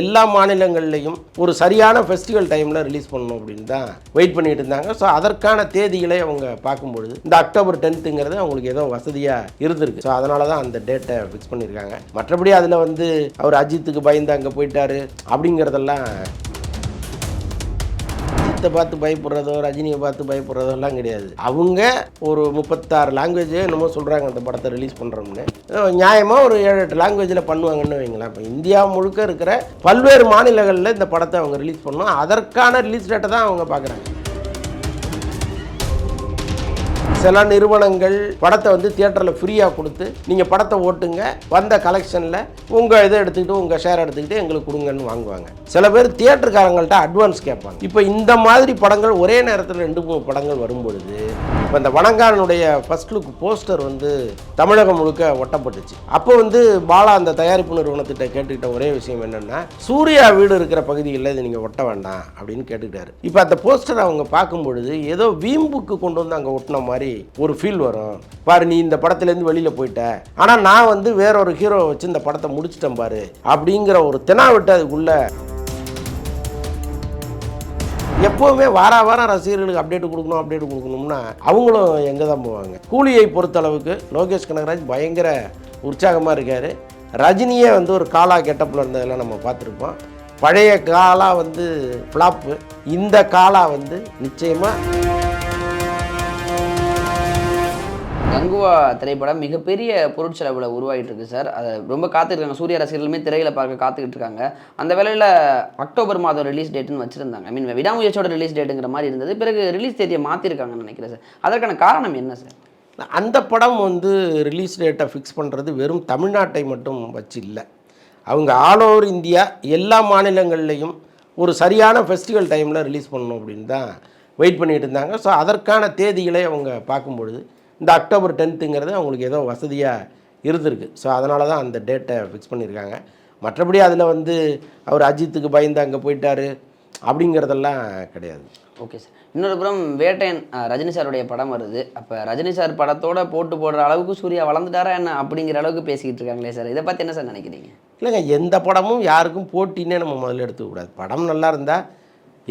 எல்லா மாநிலங்கள்லையும் ஒரு சரியான ஃபெஸ்டிவல் டைமில் ரிலீஸ் பண்ணணும் அப்படின்னு தான் வெயிட் பண்ணிட்டு இருந்தாங்க. ஸோ அதற்கான தேதிகளை அவங்க பார்க்கும்பொழுது இந்த அக்டோபர் டென்த்துங்கிறது அவங்களுக்கு ஏதோ வசதியாக இருந்திருக்கு. ஸோ அதனால தான் அந்த டேட்டை ஃபிக்ஸ் பண்ணியிருக்காங்க மற்றபடி அதில் வந்து அவர் அஜித்துக்கு பயந்து அங்கே போயிட்டாரு அப்படிங்கிறதெல்லாம் அஜித்தை பார்த்து பயப்படுறதோ ரஜினியை பார்த்து பயப்படுறதோ எல்லாம் கிடையாது. அவங்க ஒரு முப்பத்தாறு லாங்குவேஜ் என்னமோ சொல்கிறாங்க அந்த படத்தை ரிலீஸ் பண்ணுறோம்னு நியாயமாக ஒரு ஏழு எட்டு லாங்குவேஜில் பண்ணுவாங்கன்னு வைங்களேன். இப்போ இந்தியா முழுக்க இருக்கிற பல்வேறு மாநிலங்களில் இந்த படத்தை அவங்க ரிலீஸ் பண்ணணும் அதற்கான ரிலீஸ் டேட்டை தான் அவங்க பார்க்குறாங்க. சில நிறுவனங்கள் படத்தை வந்து தியேட்டரில் ஃப்ரீயாக கொடுத்து நீங்கள் படத்தை ஓட்டுங்க வந்த கலெக்ஷனில் உங்கள் இதை எடுத்துக்கிட்டு உங்கள் ஷேர் எடுத்துக்கிட்டு எங்களுக்கு கொடுங்கன்னு வாங்குவாங்க. சில பேர் தியேட்டருக்காரங்கள்ட்ட அட்வான்ஸ் கேட்பாங்க. இப்போ இந்த மாதிரி படங்கள் ஒரே நேரத்தில் ரெண்டு மூணு படங்கள் வரும்பொழுது இப்போ இந்த வணங்கானுடைய ஃபர்ஸ்ட் லுக் போஸ்டர் வந்து தமிழகம் முழுக்க ஒட்டப்பட்டுச்சு. அப்போ வந்து பாலா அந்த தயாரிப்பு நிறுவனத்திட்ட கேட்டுக்கிட்ட ஒரே விஷயம் என்னென்னா சூர்யா வீடு இருக்கிற பகுதிகளில் இது நீங்கள் ஒட்ட வேண்டாம் அப்படின்னு கேட்டுக்கிட்டாரு. இப்போ அந்த போஸ்டர் அவங்க பார்க்கும் பொழுது ஏதோ வீம்புக்கு கொண்டு வந்து அங்கே ஒட்டின மாதிரி ஒரு ஃபீல் வரும். பாரு நீ இந்த படத்துலேருந்து வெளியில் போயிட்ட. ஆனால் நான் வந்து வேற ஒரு ஹீரோ வச்சு இந்த படத்தை முடிச்சிட்டேன் பாரு அப்படிங்கிற ஒரு தெனாவிட்டு அதுக்குள்ள எப்போவுமே வார வாரம் ரசிகர்களுக்கு அப்டேட் கொடுக்கணும் அப்டேட் கொடுக்கணும்னா அவங்களும் எங்கே தான் போவாங்க? கூலியை பொறுத்தளவுக்கு லோகேஷ் கனகராஜ் பயங்கர உற்சாகமாக இருக்கார். ரஜினியே வந்து ஒரு காலா கெட்டப்பில் இருந்ததெல்லாம் நம்ம பார்த்துருப்போம். பழைய காலா வந்து ஃப்ளாப்பு இந்த காலா வந்து நிச்சயமாக கங்குவா திரைப்படம் மிகப்பெரிய பொருட்செலவில் உருவாகிட்டு இருக்கு சார். அதை ரொம்ப காத்துருக்காங்க சூரிய ரசிகர்களுமே திரையில பார்க்க காத்துக்கிட்டு இருக்காங்க. அந்த வேலையில் அக்டோபர் மாதம் ரிலீஸ் டேட்டுன்னு வச்சிருந்தாங்க. ஐ மீன் விடாமுயற்சியோட ரிலீஸ் டேட்டுங்கிற மாதிரி இருந்தது. பிறகு ரிலீஸ் தேதியை மாற்றிருக்காங்கன்னு நினைக்கிறேன் சார். அதற்கான காரணம் என்ன சார்? அந்த படம் வந்து ரிலீஸ் டேட்டை ஃபிக்ஸ் பண்ணுறது வெறும் தமிழ்நாட்டை மட்டும் வச்சு இல்லை. அவங்க ஆல் ஓவர் இந்தியா எல்லா மாநிலங்கள்லையும் ஒரு சரியான ஃபெஸ்டிவல் டைமில் ரிலீஸ் பண்ணணும் அப்படின்னு தான் வெயிட் பண்ணிகிட்டு இருந்தாங்க. ஸோ அதற்கான தேதிகளை அவங்க பார்க்கும்பொழுது இந்த அக்டோபர் டென்த்துங்கிறது அவங்களுக்கு ஏதோ வசதியாக இருந்திருக்கு. ஸோ அதனால தான் அந்த டேட்டை ஃபிக்ஸ் பண்ணியிருக்காங்க. மற்றபடி அதில் வந்து அவர் அஜித்துக்கு பயந்து அங்கே போயிட்டாரு அப்படிங்கிறதெல்லாம் கிடையாது. ஓகே சார் இன்னொரு புறம் வேட்டையன் ரஜினி சாருடைய படம் வருது. அப்போ ரஜினி சார் படத்தோட போட்டு போடுற அளவுக்கு சூர்யா வளர்ந்துட்டாரா என்ன அப்படிங்கிற அளவுக்கு பேசிக்கிட்டு இருக்காங்களே சார் இதை பற்றி என்ன சார் நினைக்கிறீங்க? இல்லைங்க எந்த படமும் யாருக்கும் போட்டின்னே நம்ம முதல்ல எடுத்துக்கக்கூடாது படம் நல்லா இருந்தால்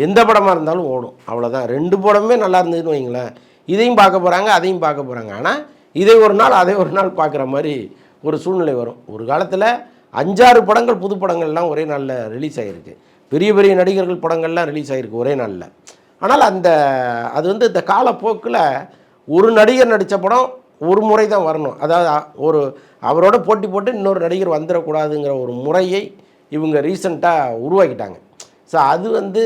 எந்த படமாக இருந்தாலும் ஓடும். அவ்வளோதான் ரெண்டு படமே நல்லா இருந்ததுன்னு வைங்களேன். இதையும் பார்க்க போகிறாங்க அதையும் பார்க்க போகிறாங்க ஆனால் இதை ஒரு நாள் அதை ஒரு நாள் பார்க்குற மாதிரி ஒரு சூழ்நிலை வரும். ஒரு காலத்தில் அஞ்சாறு படங்கள் புது படங்கள்லாம் ஒரே நாளில் ரிலீஸ் ஆகிருக்கு பெரிய பெரிய நடிகர்கள் படங்கள்லாம் ரிலீஸ் ஆகிருக்கு ஒரே நாளில். ஆனால் அந்த அது வந்து இந்த காலப்போக்கில் ஒரு நடிகர் நடித்த படம் ஒரு முறை தான் வரணும். அதாவது ஒரு அவரோட போட்டி போட்டு இன்னொரு நடிகர் வந்துடக்கூடாதுங்கிற ஒரு முறையை இவங்க ரீசண்டாக உருவாக்கிட்டாங்க. ஸோ அது வந்து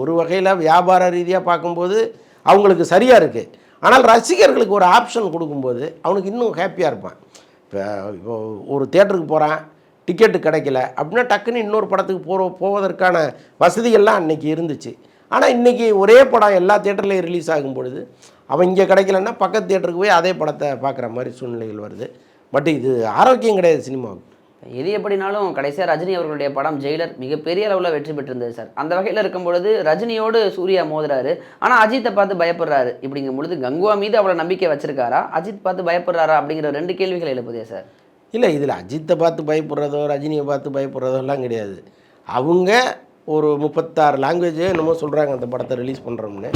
ஒரு வகையில் வியாபார ரீதியாக பார்க்கும்போது அவங்களுக்கு சரியாக இருக்குது ஆனால் ரசிகர்களுக்கு ஒரு ஆப்ஷன் கொடுக்கும்போது அவனுக்கு இன்னும் ஹாப்பியாக இருப்பான். இப்போ இப்போ ஒரு தேட்டருக்கு போகிறான் டிக்கெட்டு கிடைக்கல அப்படின்னா டக்குன்னு இன்னொரு படத்துக்கு போகிற போவதற்கான வசதிகள்லாம் அன்னைக்கு இருந்துச்சு. ஆனால் இன்றைக்கி ஒரே படம் எல்லா தேட்டர்லேயும் ரிலீஸ் ஆகும் பொழுது அவன் இங்கே கிடைக்கலன்னா பக்கத்து தேட்டருக்கு போய் அதே படத்தை பார்க்குற மாதிரி சூழ்நிலைகள் வருது. பட் இது ஆரோக்கியம் கிடையாது சினிமாவுக்கு. எது எப்படினாலும் கடைசியாக ரஜினி அவர்களுடைய படம் ஜெயிலர் மிகப்பெரிய அளவில் வெற்றி பெற்றிருந்தது சார். அந்த வகையில் இருக்கும் பொழுது ரஜினியோடு சூர்யா மோதுறாரு. ஆனால் அஜித்தை பார்த்து பயப்படுறாரு. இப்படிங்கும் பொழுது கங்குவா மீது அவ்வளோ நம்பிக்கை வச்சிருக்காரா? அஜித் பார்த்து பயப்படுறாரா? அப்படிங்கிற ரெண்டு கேள்விகள் எழுப்புதே சார். இல்லை இதில் அஜித்தை பார்த்து பயப்படுறதோ ரஜினியை பார்த்து பயப்படுறதோ எல்லாம் கிடையாது. அவங்க ஒரு முப்பத்தாறு லாங்குவேஜ் என்னமோ சொல்கிறாங்க அந்த படத்தை ரிலீஸ் பண்ணுறோம்னு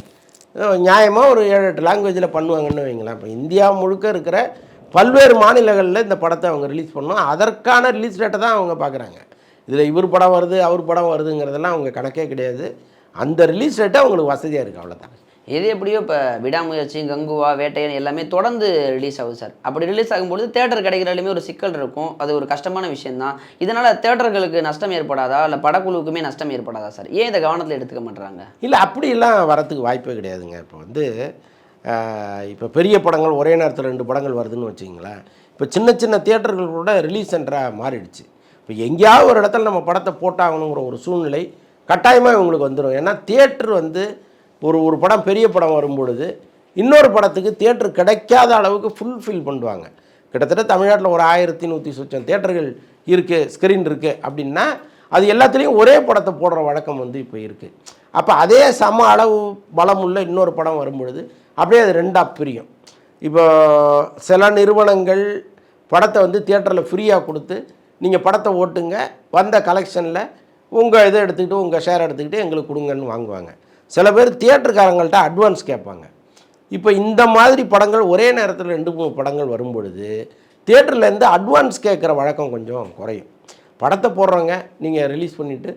நியாயமாக ஒரு ஏழு எட்டு லாங்குவேஜில் பண்ணுவாங்கன்னு வைங்களேன். இப்போ இந்தியா முழுக்க இருக்கிற பல்வேறு மாநிலங்களில் இந்த படத்தை அவங்க ரிலீஸ் பண்ணணும். அதற்கான ரிலீஸ் டேட்டை தான் அவங்க பார்க்குறாங்க இதில் இவர் படம் வருது அவர் படம் வருதுங்கிறதெல்லாம் அவங்க கணக்கே கிடையாது. அந்த ரிலீஸ் டேட்டை அவங்களுக்கு வசதியாக இருக்குது அவ்வளோதான் எது எப்படியோ இப்போ விடாமுயற்சி கங்குவா வேட்டையன் எல்லாமே தொடர்ந்து ரிலீஸ் ஆகுது சார் அப்படி ரிலீஸ் ஆகும்பொழுது தேட்டர் கிடைக்கிறதுலையுமே ஒரு சிக்கல் இருக்கும். அது ஒரு கஷ்டமான விஷயம்தான். இதனால் தேட்டர்களுக்கு நஷ்டம் ஏற்படாதா? இல்லை படக்குழுவுக்குமே நஷ்டம் ஏற்படாதா சார் ஏன் இதை கவனத்தில் எடுத்துக்க மாட்டுறாங்க இல்லை அப்படிலாம் வரத்துக்கு வாய்ப்பே கிடையாதுங்க. இப்போ வந்து இப்போ பெரிய படங்கள் ஒரே நேரத்தில் ரெண்டு படங்கள் வருதுன்னு வச்சிங்களேன் இப்போ சின்ன சின்ன தியேட்டர்கள் கூட ரிலீஸ் சென்டராக மாறிடுச்சு. இப்போ எங்கேயாவது ஒரு இடத்துல நம்ம படத்தை போட்டாகணுங்கிற ஒரு சூழ்நிலை கட்டாயமாக இவங்களுக்கு வந்துடும் ஏன்னா தியேட்டர் வந்து ஒரு ஒரு படம் பெரிய படம் வரும்பொழுது இன்னொரு படத்துக்கு தியேட்டர் கிடைக்காத அளவுக்கு ஃபுல்ஃபில் பண்ணுவாங்க. கிட்டத்தட்ட தமிழ்நாட்டில் ஒரு ஆயிரத்தி நூற்றி சொச்சம் தியேட்டர்கள் இருக்குது ஸ்க்ரீன் இருக்குது அப்படின்னா அது எல்லாத்துலேயும் ஒரே படத்தை போடுற வழக்கம் வந்து இப்போ இருக்குது அப்போ அதே சம அளவு பலம் உள்ள இன்னொரு படம் வரும்பொழுது அப்படியே அது ரெண்டாக பிரியும். இப்போ சில நிறுவனங்கள் படத்தை வந்து தியேட்டரில் ஃப்ரீயாக கொடுத்து நீங்கள் படத்தை ஓட்டுங்க வந்த கலெக்ஷனில் உங்கள் இதை எடுத்துக்கிட்டு உங்கள் ஷேர் எடுத்துக்கிட்டு எங்களுக்கு கொடுங்கன்னு வாங்குவாங்க. சில பேர் தியேட்டருக்காரங்கள்ட்ட அட்வான்ஸ் கேட்பாங்க. இப்போ இந்த மாதிரி படங்கள் ஒரே நேரத்தில் ரெண்டு மூணு படங்கள் வரும் பொழுது தியேட்டர்லேருந்து அட்வான்ஸ் கேட்குற வழக்கம் கொஞ்சம் குறையும். படத்தை போடுறவங்க நீங்கள் ரிலீஸ் பண்ணிவிட்டு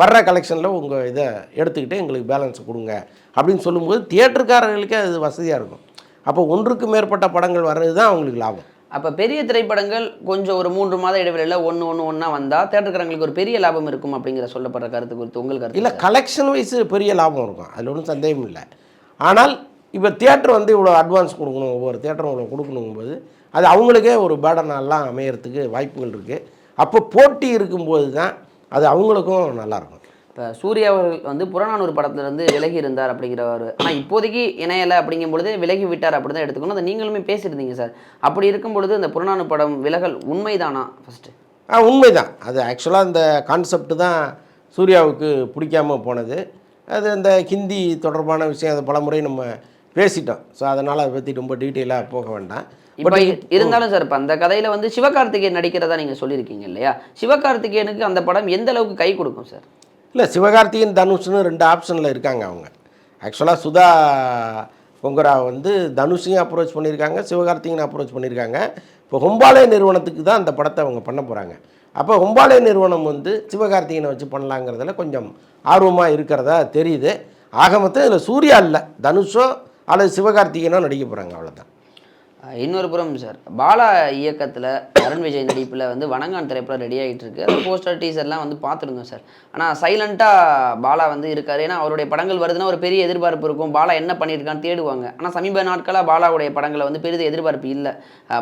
வர்ற கலெக்ஷனில் உங்கள் இதை எடுத்துக்கிட்டு எங்களுக்கு பேலன்ஸ் கொடுங்க. அப்படின்னு சொல்லும்போது தியேட்டருக்காரர்களுக்கே அது வசதியாக இருக்கும். அப்போ ஒன்றுக்கு மேற்பட்ட படங்கள் வர்றது தான் அவங்களுக்கு லாபம். அப்போ பெரிய திரைப்படங்கள் கொஞ்சம் ஒரு மூன்று மாத இடைவெளியில் ஒன்று ஒன்று ஒன்றா வந்தால் தேட்டருக்காரங்களுக்கு ஒரு பெரிய லாபம் இருக்கும் அப்படிங்கிற சொல்லப்படுற கருத்து குறித்து உங்கள் கருத்து இல்லை கலெக்ஷன் வைஸ் பெரிய லாபம் இருக்கும். அதில் ஒன்றும் சந்தேகம் இல்லை. ஆனால் இப்போ தியேட்டர் வந்து இவ்வளோ அட்வான்ஸ் கொடுக்கணும் ஒவ்வொரு தியேட்டரும் இவ்வளோ கொடுக்கணுங்கும்போது அது அவங்களுக்கே ஒரு பேடனெல்லாம் அமையறதுக்கு வாய்ப்புகள் இருக்குது அப்போ போட்டி இருக்கும்போது தான் அது அவங்களுக்கும் நல்லாயிருக்கும். இப்போ சூர்யா அவர்கள் வந்து புறநானூறு படத்துலேருந்து விலகி இருந்தார் அப்படிங்கிறவர் ஆனால் இப்போதைக்கு இணையலை அப்படிங்கும் பொழுது விலகி விட்டார் அப்படி தான் எடுத்துக்கணும். அதை நீங்களுமே பேசியிருந்தீங்க சார். அப்படி இருக்கும் பொழுது இந்த புறநானூறு படம் விலகல் உண்மைதானா ஃபஸ்ட்டு ஆ உண்மைதான். அது ஆக்சுவலாக இந்த கான்செப்ட் தான் சூர்யாவுக்கு பிடிக்காம போனது. அது அந்த ஹிந்தி தொடர்பான விஷயம் அதை பலமுறை நம்ம பேசிட்டோம். ஸோ அதனால் அதை பற்றி ரொம்ப டீட்டெயிலாக போக வேண்டாம். இப்போ இருந்தாலும் சார் இப்போ அந்த கதையில் வந்து சிவகார்த்திகேயன் நடிக்கிறதா நீங்கள் சொல்லியிருக்கீங்க இல்லையா? சிவகார்த்திகேயனுக்கு அந்த படம் எந்த அளவுக்கு கை கொடுக்கும் சார் இல்லை சிவகார்த்திகேயன் தனுஷ்னு ரெண்டு ஆப்ஷனில் இருக்காங்க அவங்க. ஆக்சுவலாக சுதா பொங்கரா வந்து தனுஷையும் அப்ரோச் பண்ணியிருக்காங்க சிவகார்த்திகேயன் அப்ரோச் பண்ணியிருக்காங்க. இப்போ ஹொம்பாலே நிறுவனத்துக்கு தான் அந்த படத்தை அவங்க பண்ண போகிறாங்க அப்போ ஹொம்பாலே நிறுவனம் வந்து சிவகார்த்திகேயனை வச்சு பண்ணலாங்கிறதுல கொஞ்சம் ஆர்வமாக இருக்கிறதா தெரியுது. ஆக மொத்தம் இதில் சூர்யா இல்லை தனுஷோ அல்லது சிவகார்த்திகேயனோ நடிக்க போகிறாங்க அவ்வளோதான் இன்னொரு புறம் சார். பாலா இயக்கத்தில் அருண் விஜய் நடிப்பில் வந்து வணங்கான் திரைப்படம் ரெடி ஆகிட்டு இருக்கு அந்த போஸ்டர் டீசர்லாம் வந்து பார்த்துருந்தோம் சார். ஆனால் சைலண்ட்டாக பாலா வந்து இருக்காரு. ஏன்னா அவருடைய படங்கள் வருதுன்னா ஒரு பெரிய எதிர்பார்ப்பு இருக்கும். பாலா என்ன பண்ணியிருக்கான்னு தேடுவாங்க. ஆனால் சமீப நாட்களாக பாலாவுடைய படங்களை வந்து பெரிது எதிர்பார்ப்பு இல்லை.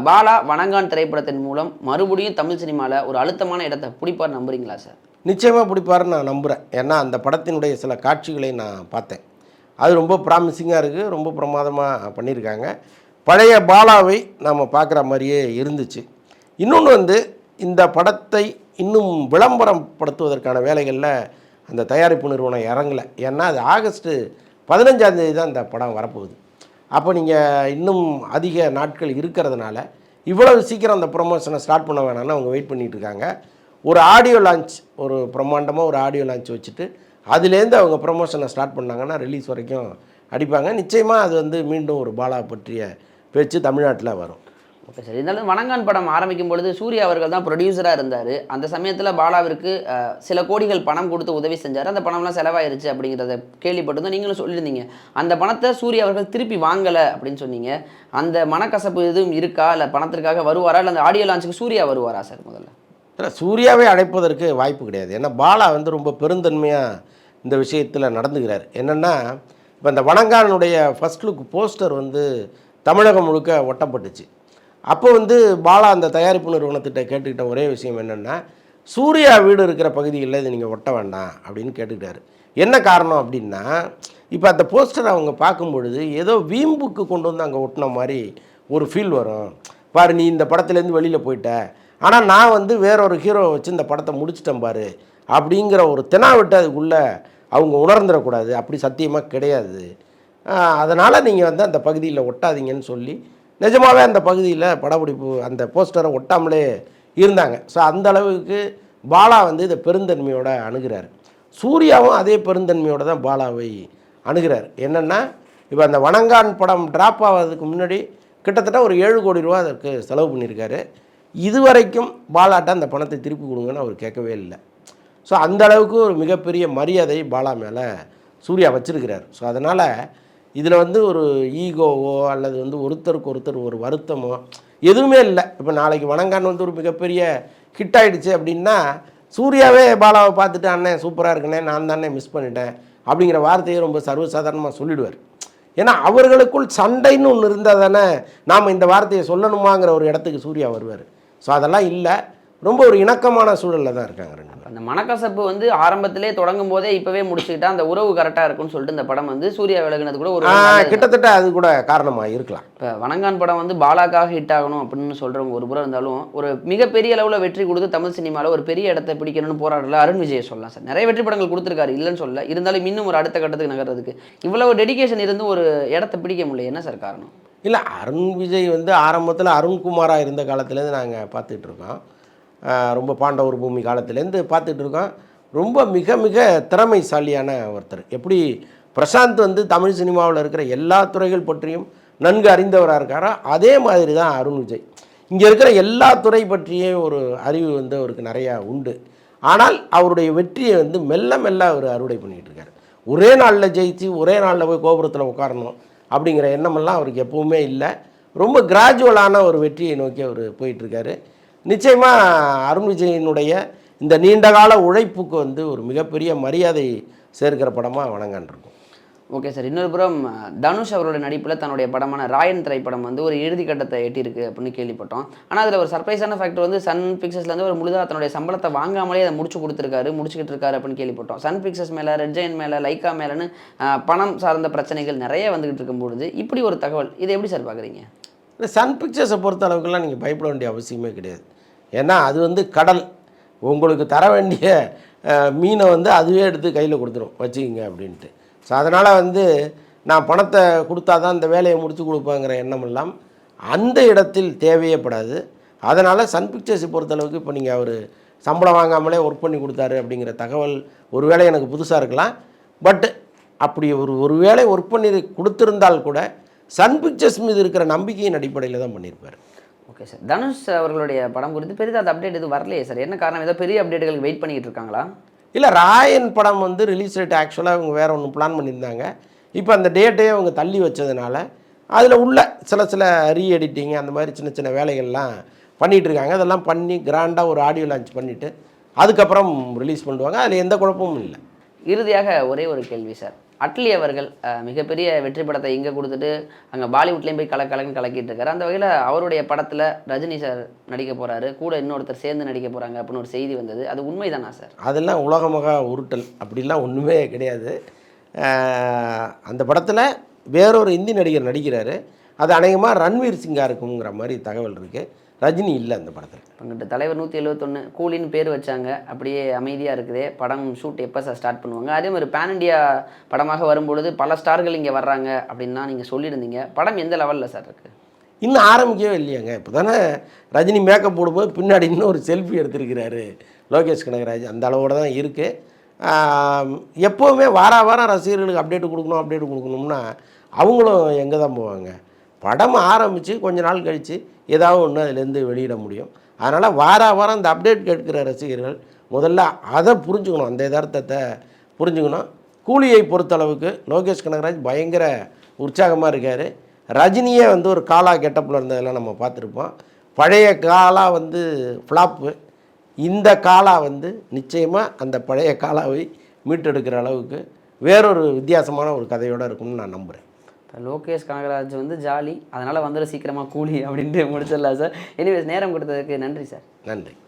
பாலா வணங்கான் திரைப்படத்தின் மூலம் மறுபடியும் தமிழ் சினிமாவில் ஒரு அழுத்தமான இடத்தை பிடிப்பார் நம்புறீங்களா சார்? நிச்சயமாக பிடிப்பாருன்னு நான் நம்புகிறேன் ஏன்னா அந்த படத்தினுடைய சில காட்சிகளை நான் பார்த்தேன். அது ரொம்ப ப்ராமிசிங்காக இருக்குது ரொம்ப பிரமாதமாக பண்ணியிருக்காங்க. பழைய பாலாவை நம்ம பார்க்குற மாதிரியே இருந்துச்சு. இன்னொன்று வந்து இந்த படத்தை இன்னும் விளம்பரம் படுத்துவதற்கான வேலைகளில் அந்த தயாரிப்பு நிறுவனம் இறங்கலை. ஏன்னா அது ஆகஸ்ட்டு பதினஞ்சாந்தேதி தான் இந்த படம் வரப்போகுது. அப்போ நீங்கள் இன்னும் அதிக நாட்கள் இருக்கிறதுனால இவ்வளவு சீக்கிரம் அந்த ப்ரொமோஷனை ஸ்டார்ட் பண்ண வேணாம்னு அவங்க வெயிட் பண்ணிகிட்டு இருக்காங்க. ஒரு ஆடியோ லான்ச் ஒரு பிரம்மாண்டமாக ஒரு ஆடியோ லான்ச் வச்சுட்டு அதுலேருந்து அவங்க ப்ரொமோஷனை ஸ்டார்ட் பண்ணாங்கன்னா ரிலீஸ் வரைக்கும் அடிப்பாங்க. நிச்சயமாக அது வந்து மீண்டும் ஒரு பாலா பற்றிய பேச்சு தமிழ்நாட்டில் வரும். ஓகே சார் இருந்தாலும் வணங்கான் படம் ஆரம்பிக்கும் பொழுது சூர்யா அவர்கள் தான் ப்ரொடியூசராக இருந்தார். அந்த சமயத்தில் பாலாவிற்கு சில கோடிகள் பணம் கொடுத்து உதவி செஞ்சார். அந்த பணம்லாம் செலவாயிருச்சு அப்படிங்கிறத கேள்விப்பட்டிருந்தோம். நீங்களும் சொல்லியிருந்தீங்க. அந்த பணத்தை சூர்யா அவர்கள் திருப்பி வாங்கலை அப்படின்னு சொன்னீங்க. அந்த மனக்கசப்பு எதுவும் இருக்கா? இல்லை பணத்திற்காக வருவாரா? இல்லை அந்த ஆடியோ லான்ச்சுக்கு சூர்யா வருவாரா சார் முதல்ல? இல்லை சூர்யாவை அழைப்பதற்கு வாய்ப்பு கிடையாது. ஏன்னா பாலா வந்து ரொம்ப பெருந்தன்மையாக இந்த விஷயத்தில் நடந்துக்கிறார். என்னென்னா இப்போ இந்த வணங்கானுடைய ஃபர்ஸ்ட் லுக் போஸ்டர் வந்து தமிழகம் முழுக்க ஒட்டப்பட்டுச்சு. அப்போ வந்து பாலா அந்த தயாரிப்பு நிறுவனத்திட்ட கேட்டுக்கிட்ட ஒரே விஷயம் என்னென்னா சூர்யா வீடு இருக்கிற பகுதிகளில் இது நீங்கள் ஒட்ட வேண்டாம் அப்படின்னு கேட்டுக்கிட்டாரு. என்ன காரணம் அப்படின்னா இப்போ அந்த போஸ்டர் அவங்க பார்க்கும் பொழுது ஏதோ வீம்புக்கு கொண்டு வந்து அங்கே ஒட்டின மாதிரி ஒரு ஃபீல் வரும். பாரு நீ இந்த படத்துலேருந்து வெளியில் போயிட்ட. ஆனால் நான் வந்து வேற ஒரு ஹீரோவை வச்சு இந்த படத்தை முடிச்சிட்டேன் பாரு அப்படிங்கிற ஒரு தெனாவிட்டு அதுக்குள்ளே அவங்க உணர்ந்துடக்கூடாது. அப்படி சத்தியமாக கிடையாது. அதனால் நீங்கள் வந்து அந்த பகுதியில் ஒட்டாதீங்கன்னு சொல்லி நிஜமாகவே அந்த பகுதியில் படப்பிடிப்பு அந்த போஸ்டரை ஒட்டாமலே இருந்தாங்க. ஸோ அந்த அளவுக்கு பாலா வந்து இதை பெருந்தன்மையோடு அணுகிறார். சூர்யாவும் அதே பெருந்தன்மையோடு தான் பாலாவை அணுகிறார். என்னென்னா இப்போ அந்த வணங்கான் படம் ட்ராப் ஆகிறதுக்கு முன்னாடி கிட்டத்தட்ட ஒரு ஏழு கோடி ரூபா அதற்கு செலவு பண்ணியிருக்காரு. இதுவரைக்கும் பாலாட்ட அந்த பணத்தை திருப்பி கொடுங்கன்னு அவர் கேட்கவே இல்லை. ஸோ அந்த அளவுக்கு ஒரு மிகப்பெரிய மரியாதை பாலா மேலே சூர்யா வச்சிருக்கிறார். ஸோ அதனால் இதில் வந்து ஒரு ஈகோவோ அல்லது வந்து ஒருத்தருக்கு ஒருத்தர் ஒரு வருத்தமோ எதுவுமே இல்லை. இப்போ நாளைக்கு வணங்கான் வந்து ஒரு மிகப்பெரிய ஹிட் ஆகிடுச்சு அப்படின்னா சூர்யாவே பாலாவை பார்த்துட்டு அண்ணன் சூப்பராக இருக்குண்ணே நான் தானே மிஸ் பண்ணிட்டேன் அப்படிங்கிற வார்த்தையை ரொம்ப சர்வசாதாரணமாக சொல்லிடுவார். ஏன்னா அவர்களுக்குள் சண்டைன்னு ஒன்று இருந்தால் தானே நாம் இந்த வார்த்தையை சொல்லணுமாங்கிற ஒரு இடத்துக்கு சூர்யா வருவார். ஸோ அதெல்லாம் இல்லை. ரொம்ப ஒரு இணக்கமான சூழலில் தான் இருக்காங்க ரெண்டு பேரும். அந்த மனக்கசப்பு வந்து ஆரம்பத்திலே தொடங்கும் போதே இப்போவே முடிச்சுக்கிட்டா அந்த உறவு கரெக்டாக இருக்கும்னு சொல்லிட்டு இந்த படம் வந்து சூர்யா விலகினது கூட ஒரு. கிட்டத்தட்ட அது கூட காரணமாக இருக்கலாம். இப்போ வணங்கான் படம் வந்து பாலாக்காக ஹிட் ஆகணும் அப்படின்னு சொல்கிறவங்க ஒரு புறம் இருந்தாலும் ஒரு மிகப்பெரிய அளவில் வெற்றி கொடுத்து தமிழ் சினிமாவில் ஒரு பெரிய இடத்தை பிடிக்கணும்னு போராடல அருண் விஜய் சொல்லலாம் சார். நிறைய வெற்றி படங்கள் கொடுத்துருக்காரு இல்லைன்னு சொல்ல இருந்தாலும் இன்னும் ஒரு அடுத்த கட்டத்துக்கு நகர்றதுக்கு. இவ்வளவு டெடிகேஷன் இருந்தும் ஒரு இடத்த பிடிக்க முடியல. என்ன சார் காரணம்? இல்லை அருண் விஜய் வந்து ஆரம்பத்தில் அருண்குமாராக இருந்த காலத்துலேருந்து நாங்கள் ஆ, ரொம்ப பாண்டவர் பூமி காலத்துலேருந்து பார்த்துட்டு இருக்கோம் ரொம்ப மிக மிக திறமைசாலியான ஒருத்தர். எப்படி பிரசாந்த் வந்து தமிழ் சினிமாவில் இருக்கிற எல்லா துறைகள் பற்றியும் நன்கு அறிந்தவராக இருக்காரோ? அதே மாதிரி தான் அருண் விஜய். இங்கே இருக்கிற எல்லா துறை பற்றிய ஒரு அறிவு வந்து அவருக்கு நிறையா உண்டு. ஆனால் அவருடைய வெற்றியை வந்து மெல்ல மெல்ல அவர் அறுவடை பண்ணிகிட்டு இருக்காரு ஒரே நாளில் ஜெயிச்சு ஒரே நாளில் போய் கோபுரத்தில் உட்காரணும் அப்படிங்கிற எண்ணமெல்லாம் அவருக்கு எப்பவுமே இல்லை. ரொம்ப கிராஜுவலான ஒரு வெற்றியை நோக்கி அவர் போயிட்டுருக்காரு. நிச்சயமாக அருண் விஜயனுடைய இந்த நீண்டகால உழைப்புக்கு வந்து ஒரு மிகப்பெரிய மரியாதை சேர்க்கிற படமாக வணங்கான் இருக்கும் ஓகே சார் இன்னொரு புறம் தனுஷ் அவரோட நடிப்பில் தன்னுடைய படமான ராயன் திரைப்படம் வந்து ஒரு இறுதி கட்டத்தை எட்டியிருக்கு அப்படின்னு கேள்விப்பட்டோம். ஆனால் அதில் ஒரு சர்ப்ரைஸான ஃபேக்டர் வந்து சன் பிக்சர்ஸ்லேருந்து ஒரு முழுதாக தன்னுடைய சம்பளத்தை வாங்காமலே அதை முடிச்சு கொடுத்துருக்காரு முடிச்சுக்கிட்டு இருக்காரு அப்படின்னு கேள்விப்பட்டோம். சன் பிக்சர்ஸ் மேலே ரெட் ஜெயின் மேலே லைக்கா மேலேன்னு பணம் சார்ந்த பிரச்சனைகள் நிறைய வந்துகிட்டு இருக்கும்பொழுது இப்படி ஒரு தகவல் இதை எப்படி சார் பார்க்குறீங்க இந்த சன் பிக்சர்ஸை பொறுத்த அளவுக்குலாம் நீங்கள் பயப்பட வேண்டிய அவசியமே கிடையாது. ஏன்னா அது வந்து கடல். உங்களுக்கு தர வேண்டிய மீனை வந்து அதுவே எடுத்து கையில் கொடுத்துரும். வச்சுக்கிங்க அப்படின்ட்டு. ஸோ அதனால் வந்து நான் பணத்தை கொடுத்தா தான் இந்த வேலையை முடித்து கொடுப்பேங்கிற எண்ணமெல்லாம் அந்த இடத்தில் தேவையப்படாது அதனால் சன் பிக்சர்ஸை பொறுத்தளவுக்கு இப்போ நீங்கள் அவர் சம்பளம் வாங்காமலே ஒர்க் பண்ணி கொடுத்தாரு அப்படிங்கிற தகவல் ஒருவேளை எனக்கு புதுசாக இருக்கலாம். பட் அப்படி ஒரு ஒரு வேளை ஒர்க் பண்ணி கொடுத்துருந்தால் கூட சன் பிக்சர்ஸ் மீது இருக்கிற நம்பிக்கையின் அடிப்படையில் தான் பண்ணியிருப்பார். ஓகே சார் தனுஷ் அவர்களுடைய படம் குறித்து பெரிதாக அந்த அப்டேட் எதுவும் வரலையே சார் என்ன காரணம்? ஏதோ பெரிய அப்டேட்டுகளுக்கு வெயிட் பண்ணிட்டு இருக்காங்களா? இல்லை ராயன் படம் வந்து ரிலீஸ் டேட் ஆக்சுவலாக அவங்க வேறு ஒன்று பிளான் பண்ணியிருந்தாங்க. இப்போ அந்த டேட்டே அவங்க தள்ளி வச்சதுனால அதில் உள்ள சில சில ரீ எடிட்டிங் அந்த மாதிரி சின்ன சின்ன வேலைகள்லாம் பண்ணிகிட்டு இருக்காங்க. அதெல்லாம் பண்ணி கிராண்டாக ஒரு ஆடியோ லான்ச் பண்ணிவிட்டு அதுக்கப்புறம் ரிலீஸ் பண்ணுவாங்க. அதில் எந்த குழப்பமும் இல்லை. இறுதியாக ஒரே ஒரு கேள்வி சார் அட்லி அவர்கள் மிகப்பெரிய வெற்றி படத்தை இங்கே கொடுத்துட்டு அங்கே பாலிவுட்லேயும் போய் கல கலன்னு கலக்கிட்டு இருக்காரு அந்த வகையில் அவருடைய படத்தில் ரஜினி சார் நடிக்க போகிறாரு கூட இன்னொருத்தர் சேர்ந்து நடிக்க போகிறாங்க அப்படின்னு ஒரு செய்தி வந்தது. அது உண்மைதானா சார் அதெல்லாம் உலகமாக உருட்டல். அப்படிலாம் ஒன்றுமே கிடையாது. அந்த படத்தில் வேறொரு இந்தி நடிகர் நடிக்கிறாரு. அது அநேகமாக ரன்வீர் சிங்காக இருக்குங்கிற மாதிரி தகவல் இருக்குது ரஜினி இல்லை அந்த படத்தில். பங்கிட்டு தலைவர் நூற்றி எழுபத்தொன்று கூலின்னு பேர் வச்சாங்க. அப்படியே அமைதியாக இருக்குதே. படம் ஷூட் எப்போ சார் ஸ்டார்ட் பண்ணுவாங்க? அதே மாதிரி பேன் இண்டியா படமாக வரும்பொழுது பல ஸ்டார்கள் இங்கே வர்றாங்க அப்படின்னா நீங்கள் சொல்லியிருந்தீங்க. படம் எந்த லெவலில் சார் இருக்குது இன்னும் ஆரம்பிக்கவே இல்லையாங்க. இப்போ தானே ரஜினி மேக்கப் போடும்போது பின்னாடி இன்னும் ஒரு செல்ஃபி எடுத்திருக்கிறாரு லோகேஷ் கனகராஜ். அந்த அளவோட தான் இருக்குது எப்போவுமே வார வாரம் ரசிகர்களுக்கு அப்டேட் கொடுக்கணும் அப்டேட் கொடுக்கணும்னா அவங்களும் எங்கே தான் போவாங்க? படம் ஆரம்பித்து கொஞ்ச நாள் கழித்து ஏதாவது ஒன்று அதுலேருந்து வெளியிட முடியும். அதனால் வார வாரம் இந்த அப்டேட் கேட்கிற ரசிகர்கள் முதல்ல அதை புரிஞ்சுக்கணும். அந்த யதார்த்தத்தை புரிஞ்சுக்கணும். கூலியை பொறுத்தளவுக்கு லோகேஷ் கனகராஜ் பயங்கர உற்சாகமாக இருக்கார். ரஜினியே வந்து ஒரு காலா கெட்டப்பில் இருந்ததெல்லாம் நம்ம பார்த்துருப்போம். பழைய காலா வந்து ஃப்ளாப்பு. இந்த காலா வந்து நிச்சயமாக அந்த பழைய காலாவை மீட்டெடுக்கிற அளவுக்கு வேறொரு வித்தியாசமான ஒரு கதையோடு இருக்கும்னு நான் நம்புகிறேன் இப்போ லோகேஷ் கனகராஜ் வந்து ஜாலி. அதனால் வந்துடும் சீக்கிரமாக கூலி அப்படின்ட்டு முடிச்சிடலாம் சார். எனிவேஸ் நேரம் கொடுத்ததுக்கு நன்றி சார். நன்றி.